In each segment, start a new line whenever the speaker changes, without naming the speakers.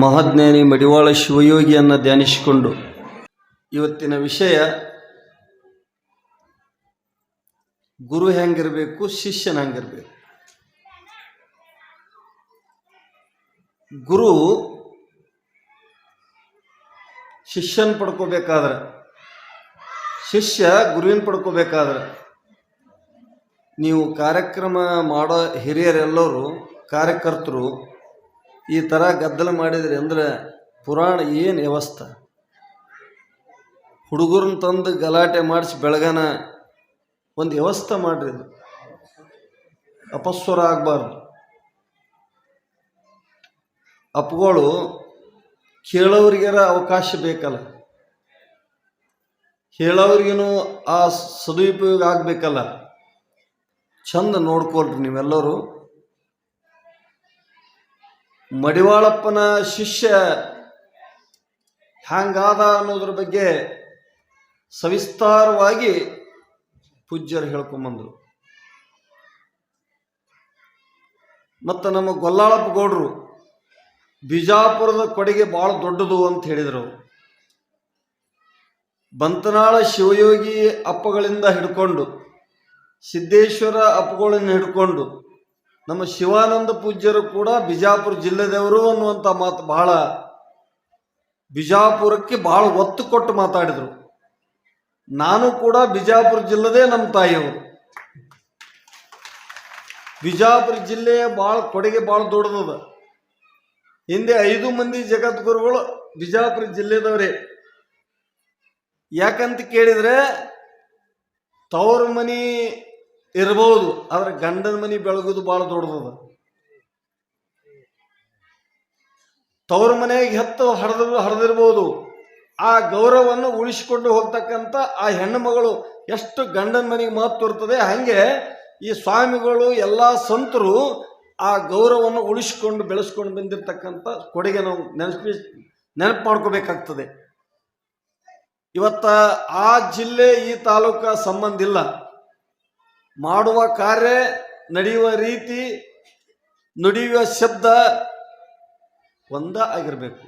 ಮಹಾಜ್ಞಾನಿ ಮಡಿವಾಳ ಶಿವಯೋಗಿಯನ್ನು ಧ್ಯಾನಿಸಿಕೊಂಡು. ಇವತ್ತಿನ ವಿಷಯ, ಗುರು ಹೆಂಗಿರಬೇಕು, ಶಿಷ್ಯನ ಹೆಂಗಿರಬೇಕು? ಗುರು ಶಿಷ್ಯನ ಪಡ್ಕೋಬೇಕಾದ್ರೆ, ಶಿಷ್ಯ ಗುರುವಿನ ಪಡ್ಕೋಬೇಕಾದ್ರೆ, ನೀವು ಕಾರ್ಯಕ್ರಮ ಮಾಡೋ ಹಿರಿಯರೆಲ್ಲರೂ, ಕಾರ್ಯಕರ್ತರು ಈ ಥರ ಗದ್ದಲ ಮಾಡಿದ್ರಿ ಅಂದ್ರೆ ಪುರಾಣ ಏನು ವ್ಯವಸ್ಥೆ? ಹುಡುಗರನ್ನ ತಂದು ಗಲಾಟೆ ಮಾಡಿಸಿ ಬೆಳಗನ ಒಂದು ವ್ಯವಸ್ಥೆ ಮಾಡ್ರಿ ಅಪಸ್ವರ ಆಗಬಾರ್ದು. ಅಪ್ಗಳು ಕೇಳೋರಿಗಾರ ಅವಕಾಶ ಬೇಕಲ್ಲ. ಹೇಳೋರಿಗೇನು ಆ ಸದುಪಯೋಗ ಆಗಬೇಕಲ್ಲ. ಚಂದ ನೋಡ್ಕೊಳ್ರಿ ನೀವೆಲ್ಲರೂ. ಮಡಿವಾಳಪ್ಪನ ಶಿಷ್ಯ ಹ್ಯಾಂಗಾದ ಅನ್ನೋದ್ರ ಬಗ್ಗೆ ಸವಿಸ್ತಾರವಾಗಿ ಪೂಜ್ಯರು ಹೇಳ್ಕೊಂಬಂದರು. ಮತ್ತು ನಮ್ಮ ಗೊಲ್ಲಾಳಪ್ಪ ಗೌಡ್ರು ಬಿಜಾಪುರದ ಕೊಡುಗೆ ಭಾಳ ದೊಡ್ಡದು ಅಂತ ಹೇಳಿದರು. ಬಂತನಾಳ ಶಿವಯೋಗಿ ಅಪ್ಪಗಳಿಂದ ಹಿಡ್ಕೊಂಡು, ಸಿದ್ದೇಶ್ವರ ಅಪ್ಪಗಳನ್ನು ಹಿಡ್ಕೊಂಡು ನಮ್ಮ ಶಿವಾನಂದ ಪೂಜ್ಯರು ಕೂಡ ಬಿಜಾಪುರ ಜಿಲ್ಲೆದವರು ಅನ್ನುವಂಥ ಮಾತು ಬಹಳ ಬಿಜಾಪುರಕ್ಕೆ ಬಹಳ ಒತ್ತು ಕೊಟ್ಟು ಮಾತಾಡಿದರು. ನಾನು ಕೂಡ ಬಿಜಾಪುರ ಜಿಲ್ಲೆದೇ ನಮ್ಮ ತಾಯಿಯವರು. ಬಿಜಾಪುರ ಜಿಲ್ಲೆಯ ಭಾಳ ಕೊಡುಗೆ ಭಾಳ ದೊಡ್ಡದದ. ಹಿಂದೆ ಐದು ಮಂದಿ ಜಗದ್ಗುರುಗಳು ಬಿಜಾಪುರ ಜಿಲ್ಲೆದವರೇ. ಯಾಕಂತ ಕೇಳಿದರೆ ತವರು ಮನಿ ಇರ್ಬೋದು, ಆದ್ರೆ ಗಂಡನ ಮನಿ ಬೆಳಗೋದು ಭಾಳ ದೊಡ್ಡದದ. ತವರು ಮನೆಗೆ ಹೆತ್ತು ಹರಿದ ಹರಿದಿರ್ಬೋದು ಆ ಗೌರವವನ್ನು ಉಳಿಸಿಕೊಂಡು ಹೋಗ್ತಕ್ಕಂಥ ಆ ಹೆಣ್ಣು ಮಗಳು ಎಷ್ಟು ಗಂಡನ ಮನೆಗೆ ಮಹತ್ವ ಇರ್ತದೆ, ಹಾಗೆ ಈ ಸ್ವಾಮಿಗಳು, ಎಲ್ಲ ಸಂತರು ಆ ಗೌರವವನ್ನು ಉಳಿಸಿಕೊಂಡು ಬೆಳೆಸ್ಕೊಂಡು ಬಂದಿರತಕ್ಕಂಥ ಕೊಡುಗೆ ನಾವು ನೆನಪಿ ನೆನಪು ಮಾಡ್ಕೋಬೇಕಾಗ್ತದೆ. ಇವತ್ತ ಆ ಜಿಲ್ಲೆ, ಈ ತಾಲೂಕ ಸಂಬಂಧ ಇಲ್ಲ. ಮಾಡುವ ಕಾರ್ಯ, ನಡೆಯುವ ರೀತಿ, ನುಡಿಯುವ ಶಬ್ದ ಒಂದ ಆಗಿರಬೇಕು.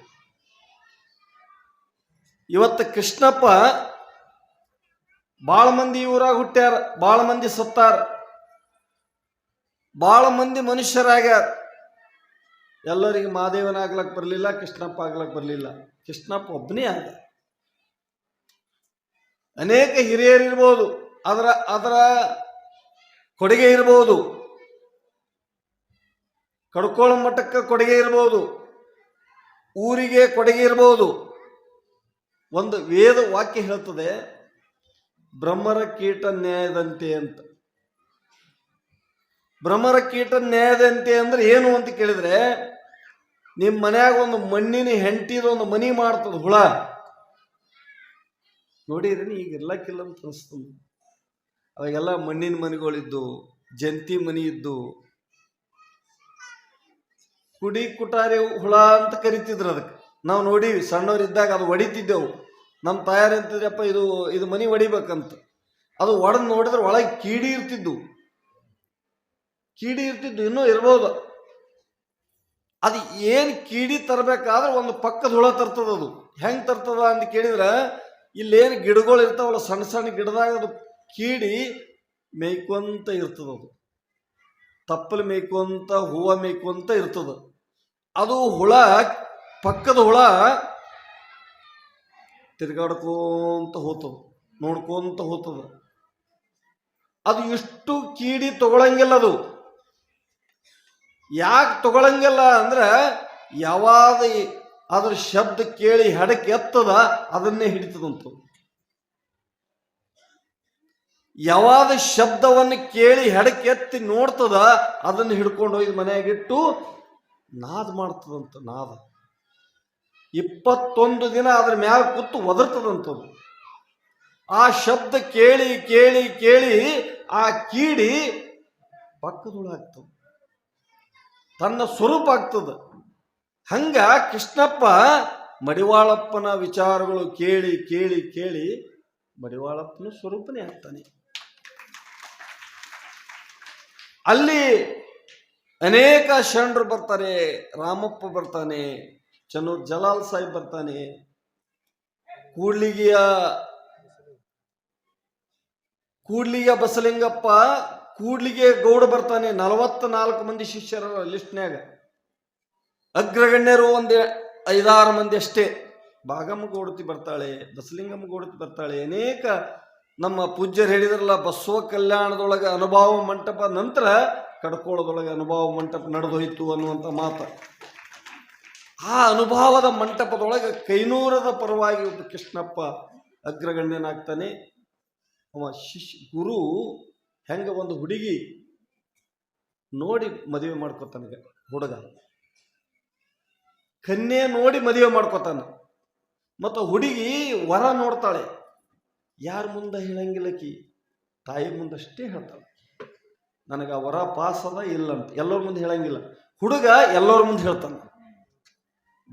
ಇವತ್ತು ಕೃಷ್ಣಪ್ಪ ಭಾಳ ಮಂದಿ ಊರಾಗ ಹುಟ್ಟ್ಯಾರ ಭಾಳ ಮಂದಿ ಸತ್ತಾರ ಭಾಳ ಮಂದಿ ಮನುಷ್ಯರಾಗ್ಯಾರ. ಎಲ್ಲರಿಗೆ ಮಾದೇವನಾಗ್ಲಕ್ ಬರಲಿಲ್ಲ, ಕೃಷ್ಣಪ್ಪ ಆಗ್ಲಕ್ ಬರಲಿಲ್ಲ. ಕೃಷ್ಣಪ್ಪ ಒಬ್ಬನೇ ಆಗ ಅನೇಕ ಹಿರಿಯರಿರ್ಬೋದು, ಅದರ ಅದರ ಕೊಡುಗೆ ಇರ್ಬೋದು. ಕಡ್ಕೋಳ ಮಠಕ್ಕೆ ಕೊಡುಗೆ ಇರ್ಬೋದು. ಊರಿಗೆ ಕೊಡುಗೆ ಇರ್ಬೋದು. ಒಂದು ವೇದ ವಾಕ್ಯ ಹೇಳ್ತದೆ, ಬ್ರಹ್ಮರ ಕೀಟ ನ್ಯಾಯದಂತೆ ಅಂತ. ಬ್ರಹ್ಮರ ಕೀಟ ನ್ಯಾಯದಂತೆ ಅಂದ್ರೆ ಏನು ಅಂತ ಕೇಳಿದ್ರೆ ನಿಮ್ಮ ಮನ್ಯಾಗ ಒಂದು ಮಣ್ಣಿನ ಹೆಂಟಿದ ಒಂದು ಮನಿ ಮಾಡ್ತದ ಹುಳ. ನೋಡಿರಿ ಈಗ ಇರ್ಲಕ್ಕಿಲ್ಲ ಅಂತ ಅನಿಸ್ತದೆ. ಅವಾಗೆಲ್ಲ ಮಣ್ಣಿನ ಮನೆಗಳಿದ್ದು, ಜಂತಿ ಮನಿ ಇದ್ದು ಕುಡಿ ಕುಟಾರಿ ಹುಳ ಅಂತ ಕರಿತಿದ್ರು ಅದಕ್ಕೆ. ನಾವು ನೋಡೀವಿ ಸಣ್ಣವರಿದ್ದಾಗ ಅದು ಹೊಡಿತಿದ್ದೆವು. ನಮ್ಮ ತಾಯಾರು ಅಂತಿದ್ರಪ್ಪ ಇದು ಇದು ಮನಿ ಹೊಡಿಬೇಕಂತ. ಅದು ಒಡೆದು ನೋಡಿದ್ರೆ ಒಳಗೆ ಕೀಡಿ ಇರ್ತಿದ್ದು ಕೀಡಿ ಇರ್ತಿದ್ದು ಇನ್ನೂ ಇರ್ಬೋದು. ಅದು ಏನು ಕೀಡಿ ತರಬೇಕಾದ್ರೆ ಒಂದು ಪಕ್ಕದ ಹುಳ ತರ್ತದ ಅದು. ಹೆಂಗೆ ತರ್ತದ ಅಂತ ಕೇಳಿದ್ರೆ, ಇಲ್ಲೇನು ಗಿಡಗಳು ಇರ್ತಾವಲ್ಲ, ಸಣ್ಣ ಸಣ್ಣ ಗಿಡದಾಗ ಅದು ಕೀಡಿ ಮೇಯ್ಕೊಂತ ಇರ್ತದ ಅದು. ತಪ್ಪಲು ಮೇಯ್ಕೊಂತ, ಹೂವು ಮೇಯ್ಕೊಂತ ಇರ್ತದ. ಅದು ಹುಳ, ಪಕ್ಕದ ಹುಳ ತಿರ್ಗಾಡ್ಕೊಂತ ಹೋತದ, ನೋಡ್ಕೊಂತ ಹೋತದ. ಅದು ಇಷ್ಟು ಕೀಡಿ ತಗೊಳಂಗಿಲ್ಲ ಅದು. ಯಾಕೆ ತಗೊಳಂಗಿಲ್ಲ ಅಂದ್ರೆ ಯಾವಾಗ ಅದ್ರ ಶಬ್ದ ಕೇಳಿ ಹೆಡಕ್ಕೆ ಎತ್ತದ, ಅದನ್ನೇ ಹಿಡಿತದಂತ ಯಾವಾಗ ಶಬ್ದವನ್ನು ಕೇಳಿ ಹೆಡಕ್ಕೆ ಎತ್ತಿ ನೋಡ್ತದ, ಅದನ್ನು ಹಿಡ್ಕೊಂಡು ಹೋಗಿ ಮನೆಯಾಗಿಟ್ಟು ನಾದ ಮಾಡ್ತದಂತ ನಾದ. ಇಪ್ಪತ್ತೊಂದು ದಿನ ಅದ್ರ ಮ್ಯಾಗ ಕೂತು ಒದರ್ತದಂತದು. ಆ ಶಬ್ದ ಕೇಳಿ ಕೇಳಿ ಕೇಳಿ ಆ ಕೀಡಿ ಪಕ್ಕದೊಳಾಗ್ತದೆ. ತನ್ನ ಸ್ವರೂಪ ಆಗ್ತದ. ಹಂಗ ಕೃಷ್ಣಪ್ಪ ಮಡಿವಾಳಪ್ಪನ ವಿಚಾರಗಳು ಕೇಳಿ ಕೇಳಿ ಕೇಳಿ ಮಡಿವಾಳಪ್ಪನ ಸ್ವರೂಪನೇ ಆಗ್ತಾನೆ. ಅಲ್ಲಿ ಅನೇಕ ಶರಣರು ಬರ್ತಾರೆ, ರಾಮಪ್ಪ ಬರ್ತಾನೆ, ಚನ್ನೂರ್ ಜಲಾಲ್ ಸಾಹಿಬ್ ಬರ್ತಾನೆ, ಕೂಡ್ಲಿಗಿಯ ಕೂಡ್ಲಿಗ ಬಸಲಿಂಗಪ್ಪ, ಕೂಡ್ಲಿಗೆ ಗೌಡ ಬರ್ತಾನೆ ನಾಲ್ಕು ಮಂದಿ ಶಿಷ್ಯರ ಲಿಸ್ಟ್ನ್ಯಾಗ. ಅಗ್ರಗಣ್ಯರು ಒಂದೇ, ಐದಾರು ಮಂದಿ ಅಷ್ಟೇ. ಬಾಗಮ್ಮ ಗೌಡತಿ ಬರ್ತಾಳೆ ಬಸಲಿಂಗಮ್ಮ ಗೌಡತಿ ಬರ್ತಾಳೆ, ಅನೇಕ ನಮ್ಮ ಪೂಜ್ಯರು ಹೇಳಿದ್ರಲ್ಲ, ಬಸವ ಕಲ್ಯಾಣದೊಳಗೆ ಅನುಭವ ಮಂಟಪ, ನಂತರ ಕಡ್ಕೋಳದೊಳಗೆ ಅನುಭವ ಮಂಟಪ ನಡೆದೋಯ್ತು ಅನ್ನುವಂಥ ಮಾತು. ಆ ಅನುಭವದ ಮಂಟಪದೊಳಗೆ ಕೈನೂರದ ಪರವಾಗಿ ಒಬ್ಬ ಕೃಷ್ಣಪ್ಪ ಅಗ್ರಗಣ್ಯನಾಗ್ತಾನೆ. ಅವ ಶಿಶ್, ಗುರು ಹೆಂಗೆ ಒಂದು ಹುಡುಗಿ ನೋಡಿ ಮದುವೆ ಮಾಡ್ಕೊತಾನೆ ಹುಡುಗ. ಕನ್ಯೆ ನೋಡಿ ಮದುವೆ ಮಾಡ್ಕೊತಾನೆ. ಮತ್ತು ಹುಡುಗಿ ವರ ನೋಡ್ತಾಳೆ. ಯಾರ ಮುಂದೆ ಹೇಳಂಗಿಲ್ಲಕಿ ತಾಯಿ ಮುಂದಷ್ಟೇ ಹೇಳ್ತಾಳೆ. ನನಗೆ ವರ ಪಾಸ್ ಅದ, ಇಲ್ಲ ಅಂತ. ಎಲ್ಲರ ಮುಂದೆ ಹೇಳಂಗಿಲ್ಲ. ಹುಡುಗ ಎಲ್ಲರ ಮುಂದೆ ಹೇಳ್ತಾನ.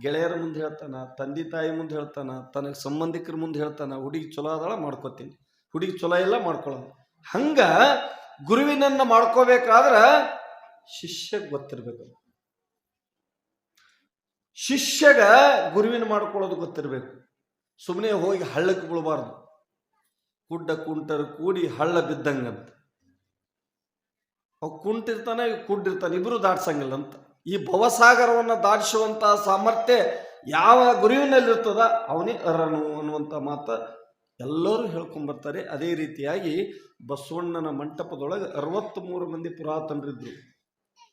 ಗೆಳೆಯರ ಮುಂದೆ ಹೇಳ್ತಾನ, ತಂದೆ ತಾಯಿ ಮುಂದೆ ಹೇಳ್ತಾನ, ತನಗೆ ಸಂಬಂಧಿಕರ ಮುಂದೆ ಹೇಳ್ತಾನ, ಹುಡುಗಿ ಚಲೋ ಅದಳ ಮಾಡ್ಕೋತೀನಿ. ಹುಡುಗಿ ಚಲೋ ಇಲ್ಲ ಮಾಡ್ಕೊಳ್ಳೋದು ಹಂಗ ಗುರುವಿನನ್ನ ಮಾಡ್ಕೋಬೇಕಾದ್ರೆ ಶಿಷ್ಯ ಗೊತ್ತಿರ್ಬೇಕು. ಶಿಷ್ಯಗ ಗುರುವಿನ ಮಾಡ್ಕೊಳ್ಳೋದು ಗೊತ್ತಿರಬೇಕು. ಸುಮ್ಮನೆ ಹೋಗಿ ಹಳ್ಳಕ್ಕೆ ಬೀಳಬಾರ್ದು. ಕುಡ್ಡ ಕುಂಟರು ಕೂಡಿ ಹಳ್ಳ ಬಿದ್ದಂಗಂತ. ಅವ್ ಕುಂಟಿರ್ತಾನೆ ಕುಡ್ಡಿರ್ತಾನೆ ಇಬ್ರು ದಾಟ್ಸಂಗಿಲ್ಲ ಅಂತ. ಈ ಭವಸಾಗರವನ್ನು ದಾಟಿಸುವಂತಹ ಸಾಮರ್ಥ್ಯ ಯಾವ ಗುರುವಿನಲ್ಲಿರ್ತದ ಅವನೇ ಅರನು ಅನ್ನುವಂಥ ಮಾತು ಎಲ್ಲರೂ ಹೇಳ್ಕೊಂಬರ್ತಾರೆ. ಅದೇ ರೀತಿಯಾಗಿ ಬಸವಣ್ಣನ ಮಂಟಪದೊಳಗೆ ಅರವತ್ತ್ಮೂರು ಮಂದಿ ಪುರಾತನರಿದ್ದರು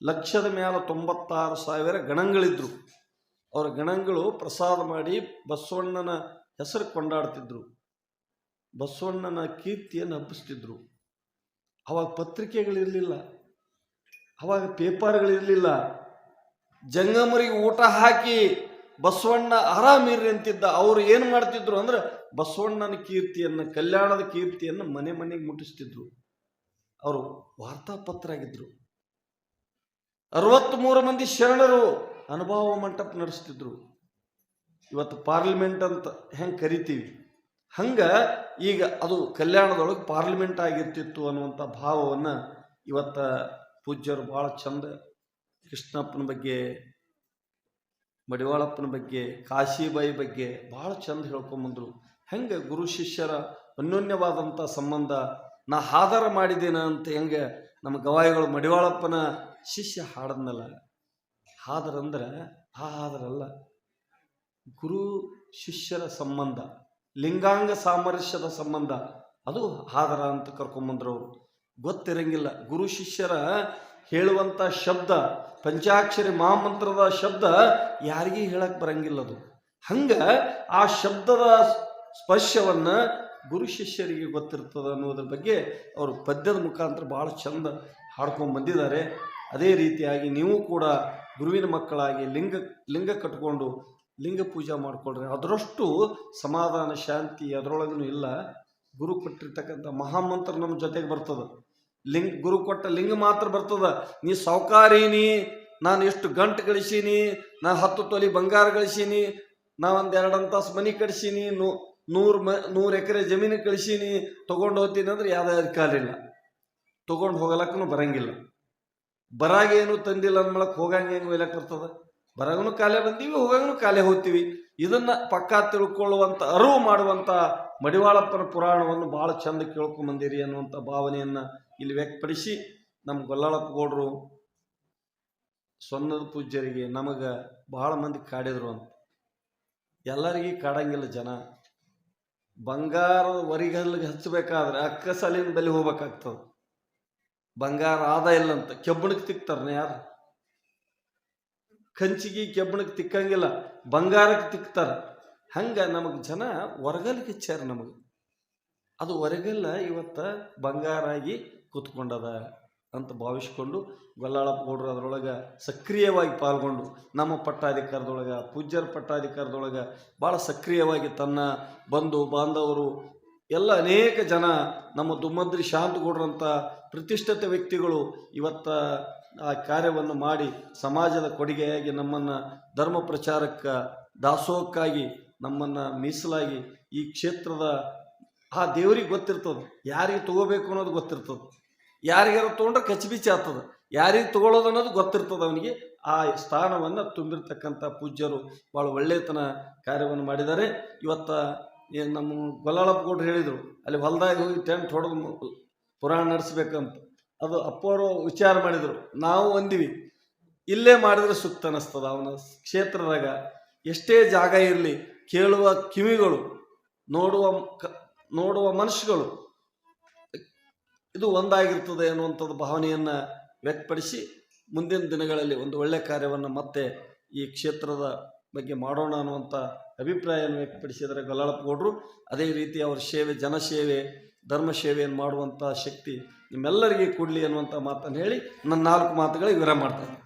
ಲಕ್ಷದ ಮೇಲೆ ತೊಂಬತ್ತಾರು ಸಾವಿರ ಗಣಗಳಿದ್ರು. ಅವರ ಗಣಗಳು ಪ್ರಸಾದ ಮಾಡಿ ಬಸವಣ್ಣನ ಹೆಸರು ಕೊಂಡಾಡ್ತಿದ್ರು. ಬಸವಣ್ಣನ ಕೀರ್ತಿಯನ್ನು ಹಬ್ಬಿಸ್ತಿದ್ರು. ಅವಾಗ ಪತ್ರಿಕೆಗಳಿರಲಿಲ್ಲ. ಅವಾಗ ಪೇಪರ್ಗಳಿರಲಿಲ್ಲ. ಜಂಗಮರಿಗೆ ಊಟ ಹಾಕಿ ಬಸವಣ್ಣ ಆರಾಮಿರ್ರಿ ಅಂತಿದ್ದ. ಅವರು ಏನು ಮಾಡ್ತಿದ್ರು ಅಂದ್ರೆ ಬಸವಣ್ಣನ ಕೀರ್ತಿಯನ್ನು, ಕಲ್ಯಾಣದ ಕೀರ್ತಿಯನ್ನು ಮನೆ ಮನೆಗೆ ಮುಟ್ಟಿಸ್ತಿದ್ರು. ಅವರು ವಾರ್ತಾಪತ್ರ ಆಗಿದ್ರು ಅರವತ್ತ್ಮೂರು ಮಂದಿ ಶರಣರು ಅನುಭವ ಮಂಟಪ ನಡೆಸ್ತಿದ್ರು. ಇವತ್ತು ಪಾರ್ಲಿಮೆಂಟ್ ಅಂತ ಹೆಂಗೆ ಕರಿತೀವಿ? ಹಂಗ ಈಗ ಅದು ಕಲ್ಯಾಣದೊಳಗೆ ಪಾರ್ಲಿಮೆಂಟ್ ಆಗಿರ್ತಿತ್ತು ಅನ್ನುವಂಥ ಭಾವವನ್ನು ಇವತ್ತ ಪೂಜ್ಯರು ಭಾಳ ಚಂದ ಕೃಷ್ಣಪ್ಪನ ಬಗ್ಗೆ, ಮಡಿವಾಳಪ್ಪನ ಬಗ್ಗೆ, ಕಾಶಿಬಾಯಿ ಬಗ್ಗೆ ಭಾಳ ಚಂದ ಹೇಳ್ಕೊಂಬಂದರು ಹೆಂಗೆ ಗುರು ಶಿಷ್ಯರ ಅನ್ಯೋನ್ಯವಾದಂಥ ಸಂಬಂಧ, ನಾ ಹಾದರ ಮಾಡಿದ್ದೇನ ಅಂತ ಹೆಂಗೆ ನಮ್ಮ ಗವಾಯಿಗಳು ಮಡಿವಾಳಪ್ಪನ ಶಿಷ್ಯ ಹಾಡದ್ನಲ್ಲ. ಹಾದರಂದ್ರೆ, ಆ ಹಾದರಲ್ಲ ಗುರು ಶಿಷ್ಯರ ಸಂಬಂಧ. ಲಿಂಗಾಂಗ ಸಾಮರಸ್ಯದ ಸಂಬಂಧ. ಅದು ಹಾದರ ಅಂತ ಕರ್ಕೊಂಬಂದ್ರು ಅವರು ಗೊತ್ತಿರಂಗಿಲ್ಲ. ಗುರು ಶಿಷ್ಯರ ಹೇಳುವಂಥ ಶಬ್ದ, ಪಂಚಾಕ್ಷರಿ ಮಹಾಮಂತ್ರದ ಶಬ್ದ ಯಾರಿಗೂ ಹೇಳಕ್ ಬರಂಗಿಲ್ಲ ಅದು. ಹಂಗ ಆ ಶಬ್ದದ ಸ್ಪರ್ಶವನ್ನು ಗುರು ಶಿಷ್ಯರಿಗೆ ಗೊತ್ತಿರ್ತದೆ ಅನ್ನೋದ್ರ ಬಗ್ಗೆ ಅವರು ಪದ್ಯದ ಮುಖಾಂತರ ಭಾಳ ಚಂದ ಹಾಡ್ಕೊಂಡು ಬಂದಿದ್ದಾರೆ. ಅದೇ ರೀತಿಯಾಗಿ ನೀವು ಕೂಡ ಗುರುವಿನ ಮಕ್ಕಳಾಗಿ ಲಿಂಗ ಲಿಂಗ ಕಟ್ಕೊಂಡು ಲಿಂಗ ಪೂಜೆ ಮಾಡಿಕೊಳ್ರಿ. ಅದರಷ್ಟು ಸಮಾಧಾನ, ಶಾಂತಿ ಅದರೊಳಗೂ ಇಲ್ಲ. ಗುರು ಕೊಟ್ಟಿರ್ತಕ್ಕಂಥ ಮಹಾಮಂತ್ರ ನಮ್ಮ ಜೊತೆಗೆ ಬರ್ತದೆ. ಲಿಂಗ, ಗುರು ಕೊಟ್ಟ ಲಿಂಗ ಮಾತ್ರ ಬರ್ತದ. ನೀ ಸಾವುಕಾರೀನಿ, ನಾನು ಎಷ್ಟು ಗಂಟು ಗಳಿಸೀನಿ ನಾನು ಹತ್ತು ತೊಲಿ ಬಂಗಾರ ಗಳಿಸೀನಿ, ನಾ ಒಂದು ಎರಡು ತಾಸು ಮನೆ ಕಳಿಸೀನಿ ನೂ, ನೂರು ಮ, ನೂರು ಎಕರೆ ಜಮೀನು ಕಳಿಸೀನಿ, ತೊಗೊಂಡು ಹೋಗ್ತೀನಿ ಅಂದ್ರೆ ಯಾವುದೇ ಅಧಿಕಾರ ಇಲ್ಲ. ತೊಗೊಂಡು ಹೋಗಲಕ್ಕೂ ಬರಂಗಿಲ್ಲ. ಬರಾಗೇನು ತಂದಿಲ್ಲ ಅಂದ್ಮಳಕ್ಕೆ ಹೋಗಂಗೆ ಹೆಂಗೆ ಒಯ್ಲಕ್ಕೆ ಬರ್ತದ. ಬರಾಗನು ಕಾಲೇ ಬಂದೀವಿ ಹೋಗಂಗೂ ಕಾಲೇ ಹೋಗ್ತೀವಿ. ಇದನ್ನ ಪಕ್ಕ ತಿಳ್ಕೊಳ್ಳುವಂಥ ಅರಿವು ಮಾಡುವಂಥ ಮಡಿವಾಳಪ್ಪನ ಪುರಾಣವನ್ನು ಭಾಳ ಚಂದ ಕೇಳ್ಕೊಂಬಂದಿರಿ ಅನ್ನುವಂಥ ಭಾವನೆಯನ್ನು ಇಲ್ಲಿ ವ್ಯಕ್ತಪಡಿಸಿ ನಮ್ಮ ಗೊಲ್ಲಾಳಪ್ಪ ಗೌಡರು ಸೊನ್ನದ ಪೂಜ್ಯರಿಗೆ ನಮಗೆ ಭಾಳ ಮಂದಿ ಕಾಡಿದ್ರು ಅಂತ. ಎಲ್ಲರಿಗೆ ಕಾಡಂಗಿಲ್ಲ ಜನ. ಬಂಗಾರ ವರಿಗಲ್ಲಿಗೆ ಹಚ್ಚಬೇಕಾದ್ರೆ ಅಕ್ಕಸಾಲಿನ ಬಲಿ ಹೋಗ್ಬೇಕಾಗ್ತದೆ. ಬಂಗಾರ ಆದ ಇಲ್ಲ ಅಂತ. ಕೆಬ್ಬಣಕ್ಕೆ ತಿಕ್ತಾರೆ ಯಾರು? ಕಂಚಿಗೆ ಕೆಬ್ಬಣಕ್ಕೆ ತಿಕ್ಕಂಗಿಲ್ಲ ಬಂಗಾರಕ್ಕೆ ತಿಕ್ತಾರೆ. ಹಂಗೆ ನಮಗೆ ಜನ ಹೊರಗಲ್ಗೆ ಹಚ್ಚಾರ ನಮಗೆ. ಅದು ಹೊರಗಲ್ಲ ಇವತ್ತ ಬಂಗಾರಾಗಿ ಕೂತ್ಕೊಂಡದ ಅಂತ ಭಾವಿಸ್ಕೊಂಡು ಗೊಲ್ಲಾಳಪ್ಪ ಗೌಡ್ರು ಅದರೊಳಗೆ ಸಕ್ರಿಯವಾಗಿ ಪಾಲ್ಗೊಂಡು ನಮ್ಮ ಪಟ್ಟಾಧಿಕಾರದೊಳಗೆ, ಪೂಜ್ಯರ ಪಟ್ಟಾಧಿಕಾರದೊಳಗೆ ಭಾಳ ಸಕ್ರಿಯವಾಗಿ ತನ್ನ ಬಂಧು, ಬಾಂಧವರು, ಎಲ್ಲ ಅನೇಕ ಜನ ನಮ್ಮ ದುಮ್ಮದ್ರಿ ಶಾಂತಗೌಡ್ರಂಥ ಪ್ರತಿಷ್ಠಿತ ವ್ಯಕ್ತಿಗಳು ಇವತ್ತ ಆ ಕಾರ್ಯವನ್ನು ಮಾಡಿ ಸಮಾಜದ ಕೊಡುಗೆಯಾಗಿ ನಮ್ಮನ್ನು ಧರ್ಮ ಪ್ರಚಾರಕ್ಕೆ ದಾಸೋಹಕ್ಕಾಗಿ ನಮ್ಮನ್ನು ಮೀಸಲಾಗಿ ಈ ಕ್ಷೇತ್ರದ ಆ ದೇವ್ರಿಗೆ ಗೊತ್ತಿರ್ತದೆ. ಯಾರಿಗೆ ತಗೋಬೇಕು ಅನ್ನೋದು ಗೊತ್ತಿರ್ತದೆ. ಯಾರಿಗಾರ ತೊಗೊಂಡ್ರೆ ಕಚ್ಬಿಚ್ಚಿ ಆಗ್ತದೆ. ಯಾರಿಗೆ ತಗೊಳ್ಳೋದು ಅನ್ನೋದು ಗೊತ್ತಿರ್ತದೆ ಅವನಿಗೆ. ಆ ಸ್ಥಾನವನ್ನು ತುಂಬಿರ್ತಕ್ಕಂಥ ಪೂಜ್ಯರು ಭಾಳ ಒಳ್ಳೆಯತನ ಕಾರ್ಯವನ್ನು ಮಾಡಿದ್ದಾರೆ. ಇವತ್ತ ನಮ್ಮ ಗೊಲ್ಲಾಳಪ್ಪ ಗೌಡ್ರು ಹೇಳಿದರು, ಅಲ್ಲಿ ಹೊಲದಾಗ ಹೋಗಿ ಟೆಂಟ್ ಹೊಡೆದು ಪುರಾಣ ನಡೆಸ್ಬೇಕಂತ. ಅದು ಅಪ್ಪವರು ವಿಚಾರ ಮಾಡಿದರು. ನಾವು ಅಂದಿವಿ, ಇಲ್ಲೇ ಮಾಡಿದ್ರೆ ಸೂಕ್ತ ಅನ್ನಿಸ್ತದ ಅವನ ಕ್ಷೇತ್ರದಾಗ ಎಷ್ಟೇ ಜಾಗ ಇರಲಿ, ಕೇಳುವ ಕಿವಿಗಳು, ನೋಡುವ ನೋಡುವ ಮನುಷ್ಯಗಳು ಇದು ಒಂದಾಗಿರ್ತದೆ ಅನ್ನುವಂಥದ್ದು ಭಾವನೆಯನ್ನು ವ್ಯಕ್ತಪಡಿಸಿ ಮುಂದಿನ ದಿನಗಳಲ್ಲಿ ಒಂದು ಒಳ್ಳೆಯ ಕಾರ್ಯವನ್ನು ಮತ್ತೆ ಈ ಕ್ಷೇತ್ರದ ಬಗ್ಗೆ ಮಾಡೋಣ ಅನ್ನುವಂಥ ಅಭಿಪ್ರಾಯವನ್ನು ವ್ಯಕ್ತಪಡಿಸಿದರೆ ಗೊಲ್ಲಾಳಪ್ಪ ಗೌಡ್ರು ಅದೇ ರೀತಿ ಅವರ ಸೇವೆ, ಜನಸೇವೆ ಧರ್ಮ ಸೇವೆಯನ್ನು ಮಾಡುವಂಥ ಶಕ್ತಿ ನಿಮ್ಮೆಲ್ಲರಿಗೆ ಕೊಡಲಿ ಅನ್ನುವಂಥ ಮಾತನ್ನು ಹೇಳಿ ನನ್ನ ನಾಲ್ಕು ಮಾತುಗಳಿಗೆ ವಿರಾಮ
ಮಾಡ್ತೇನೆ